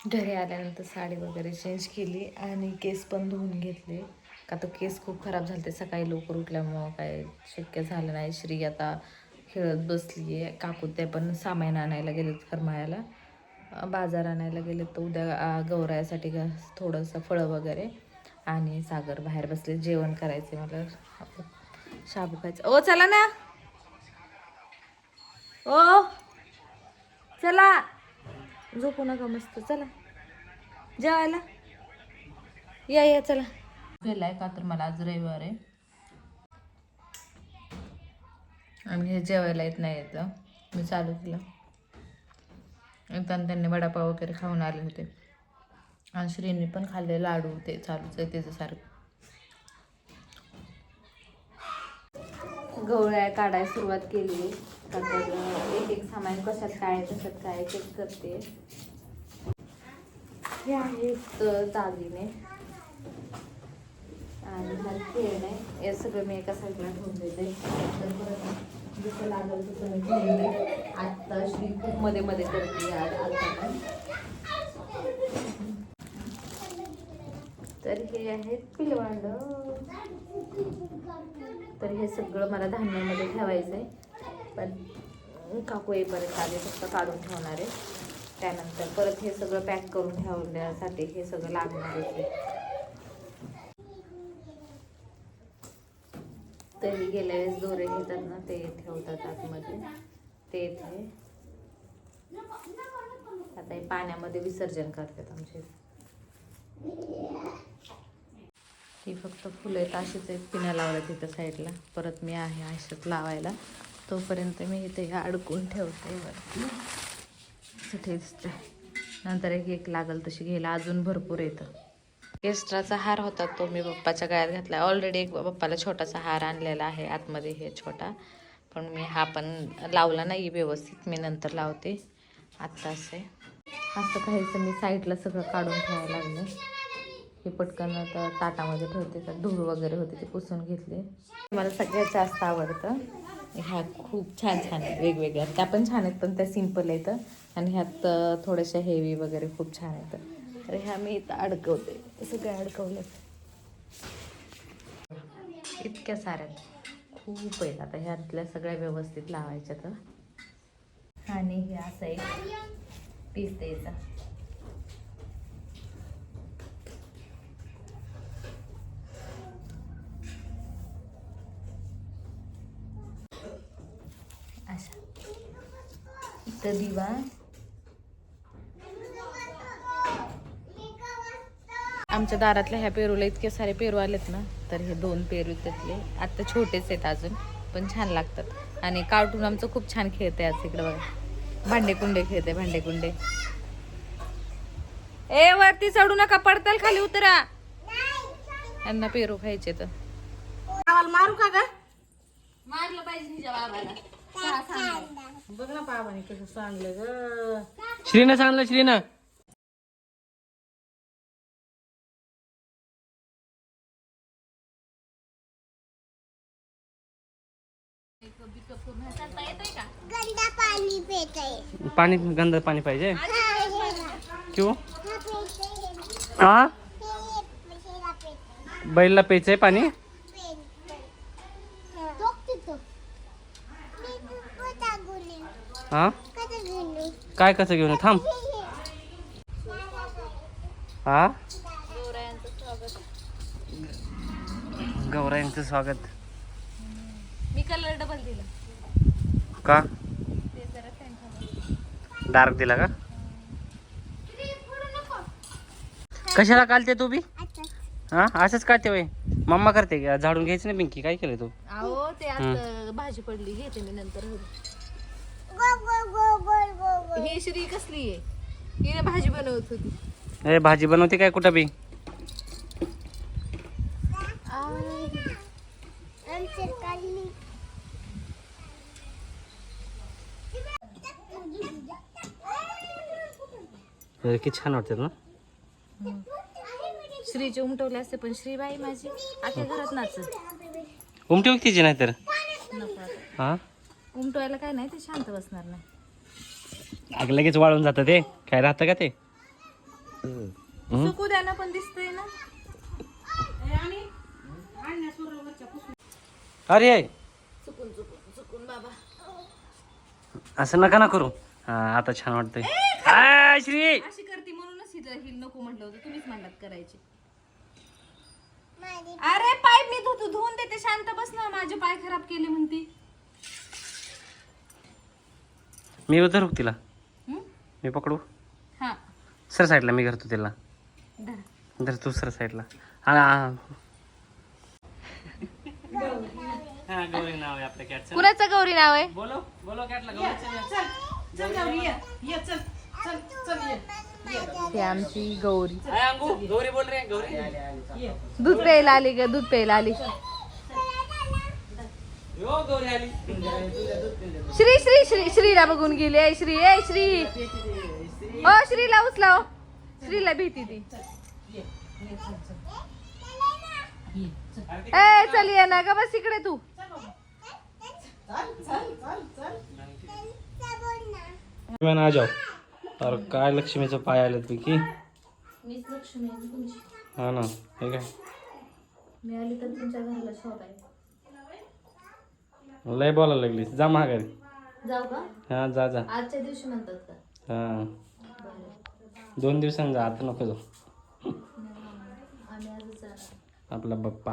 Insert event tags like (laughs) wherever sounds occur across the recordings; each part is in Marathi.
घरी आल्यानंतर साडी वगैरे चेंज केली आणि केस पण धुवून घेतले. का तर केस खूप खराब झाले ते सकाळी लवकर उठल्यामुळं काय शक्य झालं नाही. श्री आता खेळत बसली आहे काकू ते पण सामान आणायला गेलेत करमाळ्याला बाजार आणायला गेले तर उद्या गौरायासाठी थोडंसं फळं वगैरे आणि सागर बाहेर बसले. जेवण करायचे मला. शाबू खायचं. ओ चला ना. ओ चला. झोपू नका मस्त चला. जेवायला? या या चला. गेलाय का तर मला आज रविवार आहे. आणि हे जेवायला येत नाही येतं मी चालू केलं. येताना त्यांनी वडापाव वगैरे खाऊन आले होते. आणि श्रीनी पण खाल्ले लाडू ते चालूच आहे त्याचं सारखं गवळ्या काढायला सुरुवात केली. तर एक एक सामान कशात काय आहे, कशात काय चेक करते. हे आहेत दागिने. आणि हा खेळ आहे हे सगळं मी एका साईडला ठेवून देते. तर परत जसं लागलं तसं मी ठेवते आत्ता अशी खूप मध्ये मध्ये करते पण. तर हे आहेत पिलवांड. तर हे सगळं मला धान्यामध्ये ठेवायचं आहे पण काकू येईपर्यंत आले फक्त काढून ठेवणार आहे. त्यानंतर परत हे सगळं पॅक करून ठेवण्यासाठी हे सगळं लागणार आहे. तरी गेल्या वेळेस दोरे घेतात ना ते ठेवतात आतमध्ये. ते इथे. आता हे पाण्यामध्ये विसर्जन करतात आमचे. ही फक्त फुलं आहेत अशीच आहेत पिण्या लावल्या तिथं साईडला. परत मी आहे अशात लावायला. तोपर्यंत मी इथे अडकून ठेवते वरती. कुठे दिसते नंतर एक एक लागल तशी घ्यायला अजून भरपूर येतं. एक्स्ट्राचा हार होता तो मी पप्पाच्या गळ्यात घातला. ऑलरेडी एक पप्पाला छोटासा हार आणलेला आहे. आतमध्ये हे छोटा. पण मी हा पण लावला नाही व्यवस्थित. मी नंतर लावते. आत्ता असे. असं काहीचं मी साईडला सगळं काढून ठेवायला लागले. हे पटकन आता ताटामध्ये ठेवते. तर धूळ वगैरे होते ते पुसून घेतले. मला सगळ्यात जास्त आवडतं. ह्या खूप छान छान आहेत वेगवेगळ्या. त्या पण छान आहेत पण त्या सिंपल आहेत आणि ह्यात थोड्याशा हेवी वगैरे खूप छान आहेत तर ह्या मी इथं अडकवते. सगळ्या अडकवल्यात इतक्या साऱ्या खूप आहेत. आता ह्यातल्या सगळ्या व्यवस्थित लावायच्या तर आणि हे असं एक पीस द्यायचा अशा इथं दिवा. आमच्या दारातल्या ह्या पेरूला इतके सारे पेरू आलेत ना तर हे दोन पेरू त्यातले आता छोटेच आहेत अजून पण छान लागतात. आणि कार्टून आमचं खूप छान खेळते आज इकडे बघा. भांडे कुंडे खेळते भांडे कुंडे ए वरती चढू नका पडताल खाली उतरा. यांना पेरू खायचे तर मारू का ग? मारलं पाहिजे निजा बाबाला. बघ ना बाबाने कसं सांगलं ग श्रीनं सांगलं श्रीनं पाणी गंध पाणी पाहिजे क्यों हा बैलला प्यायचंय पाणी हा? काय कसं घेऊन? थांब. हा? गौरायांचं स्वागत. मी कलर डबल दिला. का? डार्क दिला का? कशाला कालते तू बी? हा? असंच काढते वय मम्मा करते का? झाडून घ्यायचं ना पिंकी? काय केलं तू? ते आता भाजी पडली. घेते मी नंतर ही श्री कसली आहे? हिने भाजी बनवत होती. ए भाजी बनवते काय कुठं बी? अरे, किती छान वाटतात ना. श्रीचे उमटवले असते पण श्रीबाई माझी. आख्या घरात नाचत. उमटी तिची नाही तर. हा? उमटवायला काय नाही ते शांत बसणार नाही. अग लगेच वाळून जातं ते. काय राहतं का ते? सुकू द्या ना पण दिसतंय ना. अरे असं नका ना करू. हा आता छान वाटतंय. आ, श्री! अशी करते म्हणूनच हिला हिल नको म्हटलं होतं. तुम्हीच म्हणलात करायची. अरे पाय मी धुतू धुवून देते. शांत बस ना. माझे पाय खराब केले म्हणते. मी धरू तिला हं? मी पकडू हा सर साईडला मी करतो तिला धरा. धर तू सर साईडला हा हा. हा गौरी नाव आहे आपल्या कॅटचं कुणाचं गौरी नाव आहे बोलो बोलो कॅटला चल चल गौरी ये ये चल चल चल ये ती आमची गौरी अंगू गौरी बोल रे गौरी दूध प्यायला आली ग दूध प्यायला आली श्री श्री श्री श्रीला बघून गेली ए श्री ए श्री. ओ श्रीला उचला ओ. श्रीला भीती ती ए चल ये ना ग बस इकडे तू. चल चल चल. चल आ जाओ और काय लक्ष्मीचं पाय लक्ष्मी आहे तुमची. हा ना हे काय? मी आली तर तुमच्या घराला शॉप आहे लय बोलायला लागलीस. जा माघारी. जाऊ का? हा जा जा. आजच्या दिवशी म्हणतात का? हा. दोन दिवसांनी जा आता नको जाऊ. आम्ही आजच जाणार. आपला बाप्पा.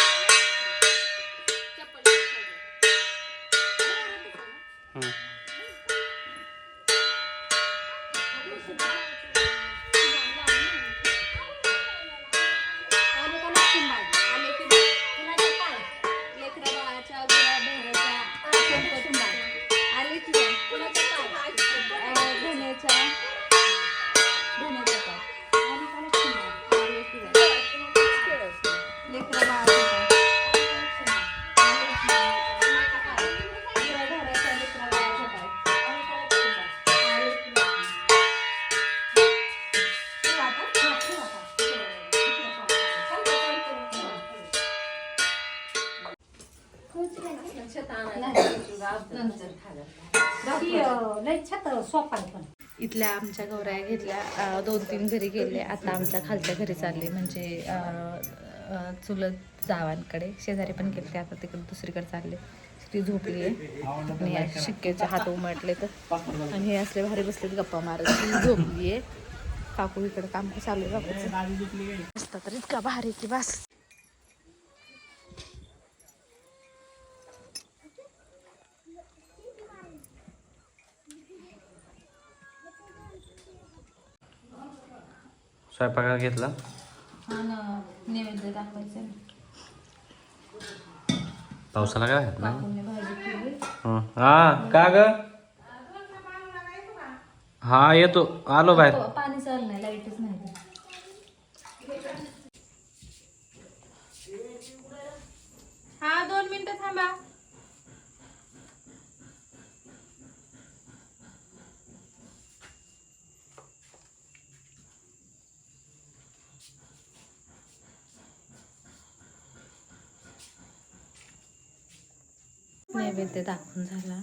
पण. इथल्या आमच्या गौराया घेतल्या दोन तीन घरी गेले. आता आमच्या खालच्या घरी चालले. म्हणजे चुलत जावांकडे शेजारी पण गेले. आता तिकडे दुसरीकडे चालले. ती झोपली आहे. आणि शिक्केचे शिक्क्याचे हात उमटले तर. आणि हे असले भारी बसलेत गप्पा मारत. ती झोपली आहे. काकू इकडे काम चालू आहे काकूचं. असतात तर इतका भारी की बस. स्वयंपाकाला घेतला? ना नैवेद्य दाखवायचं पावसाला काय भाजी केली. हं. का ग? हा येतो. आलो बाहेर. पाणी चाललं लाईटच नैवेद्य दाखवून झाला.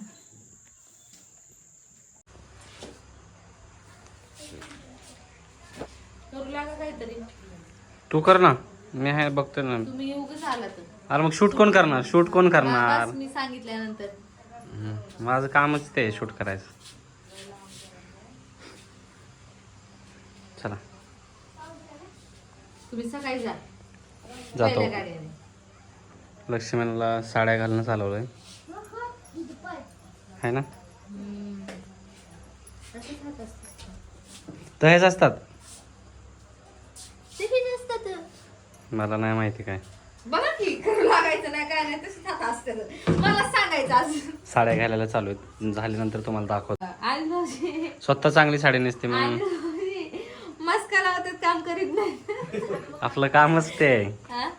तू कर ना. मी आहे बघतो ना. तुम्ही उगच आला तर अरे मग शूट कोण करणार? शूट कोण करणार? बस मी सांगितल्यानंतर. हं. माझं कामच ते शूट करायचं. चला. तुम्ही सकाळी जा. जातो. गाडीने लक्ष्मणला साड्या घालणं चालवलंय. आहे ना? हात तहेच असतात ते. किती असतात? मला नाही माहिती काय. बघा की करू लागायचं नाही काय नाही तसंच हात असतं मला सांगायचं आज. साड्या घालायला चालू आहेत. झाल्यानंतर तुम्हाला दाखवतो. भाऊजी स्वतः चांगली साडी नेसते आज म्हणून. भाऊजी मस्का लावतात काम करीत नाही. आपलं कामच ते. आहे हा?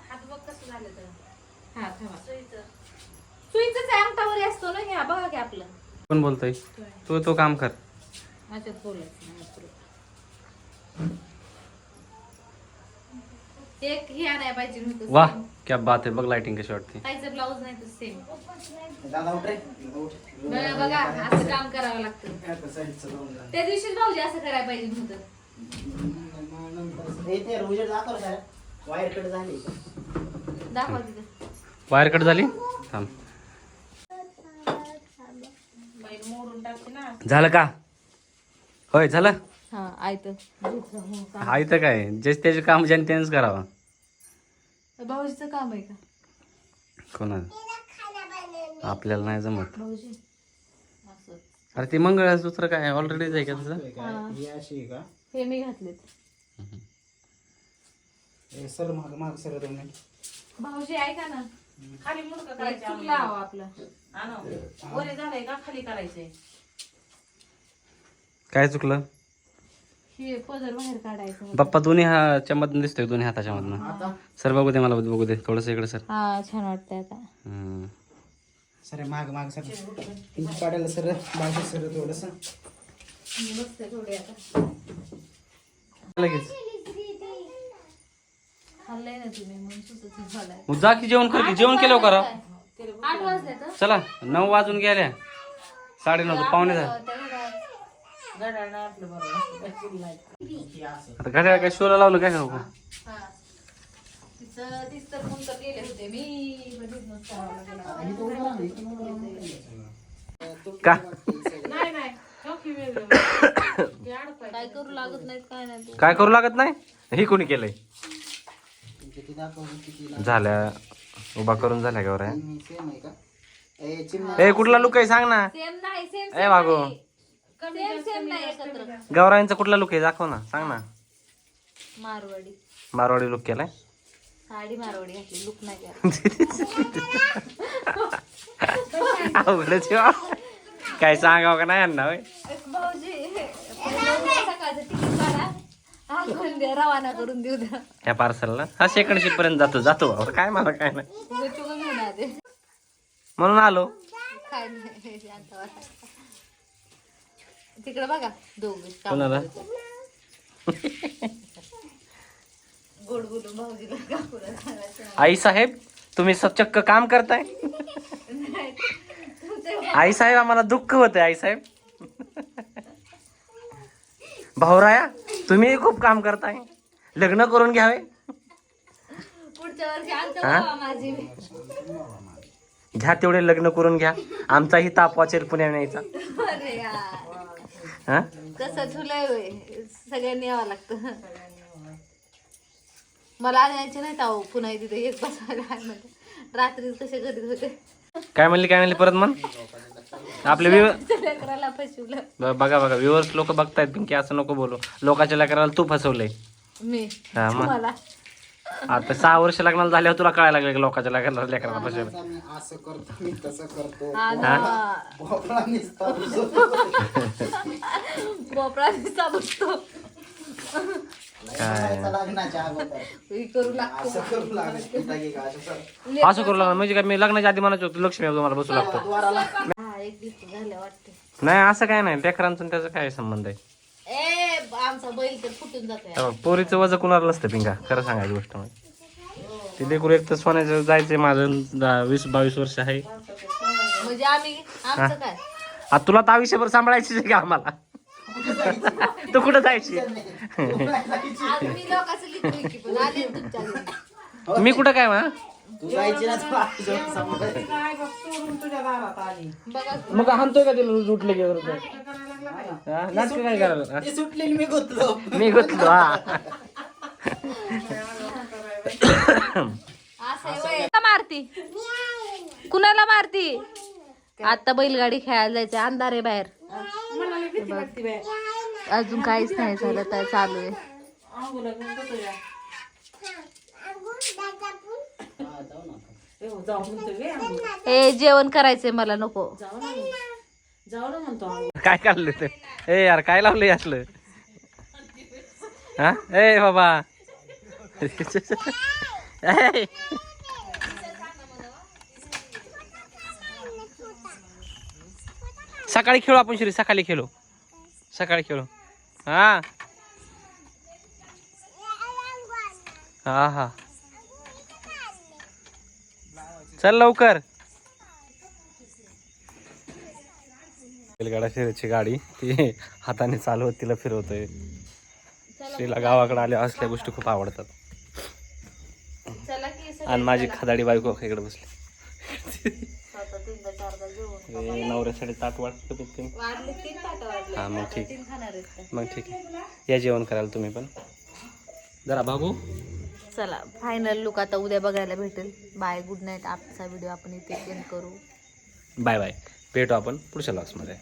हा, थांबा. सुईचंच आहे अंगठावर असतो ना घ्या बघा की आपलं. कोण बोलतोय? तू तो काम कर. माझ्यात बोलायचं एक हे पाहिजे होतं वा क्या बात आहे. बघ लाइटिंग कशी वाटते. ताईचं ब्लाऊज नाही तर सेम दादा उठ रे. बघा बघा असं काम करावं लागतं. त्या दिवशीच भाऊजी असं करायला पाहिजे ते उजेड दाखव वायर कट झाली. दाखवा तिथं. वायर कट झाली? थांब. मोडून टाकते ना. झालं का? होय झालं? हा आयत. आहे तर काय? जे त्याचे काम ज्याने त्यानेच करावं. भाऊजीचं काम आहे का? कोणा आपल्याला नाही जमत. भाऊजी. असं अरे ते मंगळसूत्र काय? ऑलरेडीच आहे का तुझं? ही अशी आहे का? हे. मी घातलेत. हे सर माग माग सर तुम्ही भाऊजी ऐका ना. खाली मुडकं करायचं चुकला आपलं. आणा वरे झालंय का खाली करायचंय काय चुकलं? हे पदर बाहेर काढायचं बाप्पा दोन्ही हाच्या मधून दिसतोय दोन्ही हाताच्या मधनं. सर बघू दे मला बघू दे. थोडस इकडे सर. हा छान वाटतंय आता. हम्म. सर माग माग सर. पिंच पाडायला सर. बाजू सर थोडस. लगेच. खाल्लंय ना तुम्ही म्हणून सुचत झालाय. मग जा की जेवण कर की जेवण केलं करा. आठ वाजले तर? चला नऊ वाजून गेल्या साडे नऊ पावणे झाले बरोबर आता घड्याळ काय शोला लावलं काय का. तिचं तीच तर फोन तर गेले होते मी कधीच नसतं का? नाही नाही. ठेव की वेगळं. (coughs) ते अडकवायचं. काय करू लागत नाहीत काय नाही. तू काय करू लागत नाही? ही कोणी केलंय? किती दाखवून किती झाल्या. उभा करून झाल्या सेम आहे का? ए कुठला लुक आहे सांग ना. सेम नाही सेम ए बागो. सेम सेम नाही एकत्र. गौराईंचा कुठला लुक आहे? दाखव ना सांग ना. मारवाडी. मारवाडी लुक केलाय. साडी मारवाडी घातली लुक नाही केला. अवघडच आहे बा. काय सांगावं का नाही यांना होय? भाऊजी. हाकून द्या रवाना करून देऊ द्या ह्या पार्सलला हा सेकंड शिप पर्यंत जातो जातो बाबा. काय मला काय नाही गुचुक घेऊन आले म्हणून आलो काय नाही शांत बसा. तिकडे बघा दोघे कोणाला? गोड बोलून भाऊजीला काकूला सांगायचं आई साहेब तुम्ही सचक्क काम करताय नाही. तुमचे आई साहेब आम्हाला दुःख होतंय आई साहेब भाऊराया तुम्ही खूप काम करताय. लग्न करून घ्यावे. पुढच्या वर्षी हा? माझी. घ्या तेवढे लग्न करून घ्या. आमचाही ताप वाचेल पुण्या न्यायचा. अरे यार. हा? कसं झुलय होय. सगळ्यांनी यावं लागतं. मला आणायचे नाही अहो पुन्हा तिथे एक बसायला. रात्री कसे करीत होते. काय म्हणली काय म्हणली परत म्हण? आपले लेकराला फसवलं ब- बघा बघा व्ह्युअर्स लोक बघतायत पिंकी असं नको बोलू. लोकांच्या लेकराला तू फसवलंय. मी? हा मग? आता सहा वर्ष लग्नाला झाल्यावर तुला कळायला लागलं की लोकांच्या लेकराला लेकराला फसवलं मी असं करतो मी तसं करतो. हा. भोपळा नुसता भोपळा दिसता बसतो. काय? लग्नाच्या अगोदर हे करू लागतो असं करू लागत पिठागी का असं सर असं करू लागलं. म्हणजे काय मी लग्नाच्या आधी म्हणायचो होतो, लक्ष्मी तुम्हाला बसू लागतो. द्वाराला हा एक दिवस झाले वाटते नाही असं काय नाही. लेकरांचं आणि त्याचा काय संबंध आहे? ए आमचा बैल तर फुटून जातोय. तेव्हा पोरीचं वजन कुणाला नसतं पिंका खरं सांगायची गोष्ट म्हणजे. ते लेकरू एक तर सोन्याचं जायचंय माझं दहा- वीस बावीस वर्ष आहे. म्हणजे आम्ही आमचं काय? आता तुला तर आयुष्यभर सांभाळायची आहे का आम्हाला? तू कुठं जायची? मी लोकांचं लिहितोय की पण आले तुमच्या घरी. मी कुठं काय मा? तू जायची ना तू आजोबा समोर. काय बघ सोडून तुझ्या दारात आली. बघा. मग हाणतोय का तिला उठले की नाटक काय करायला ती सुटली आणि मी गुतलो. मी गुतलो हा. असं आहे वय. मारती? कुणाला मारती? आता बैलगाडी खेळायला जायचं अंधार आहे बाहेर. मला लई भीती वाटते बाय अजून काहीच नाही झालं तर चालू आहे. ए जेवण करायचंय मला नको. काय काढलं ते? ए यार काय लावलंय असलं हा? ए बाबा. (laughs) सकाळी खेळू आपण श्री सकाळी खेळू. सकाळी खेळू. हा? हा हा. चल लवकर. बैलगाडा शर्यतीची गाडी ती हाताने चालवत तिला फिरवतोय. श्रीला गावाकडे आल्या असल्या गोष्टी खूप आवडतात. चला की आणि माझी खदाडी बायको इकडे बसली स्वतः तीनदा चारदा जेवण हे नवऱ्यासाठी ताट वाटतं वाढले तीन ताट वाढले हा मग ठीक. तीन खाणार आहेत का? मग ठीक आहे. या जेवण करायला तुम्ही पण. जरा बाबू. चला फायनल लुक आता उद्या बघायला भेटेल. बाय गुड नाईट आजचा व्हिडिओ आपण इथे एंड करू. बाय बाय भेटू आपण पुढच्या लॉसमध्ये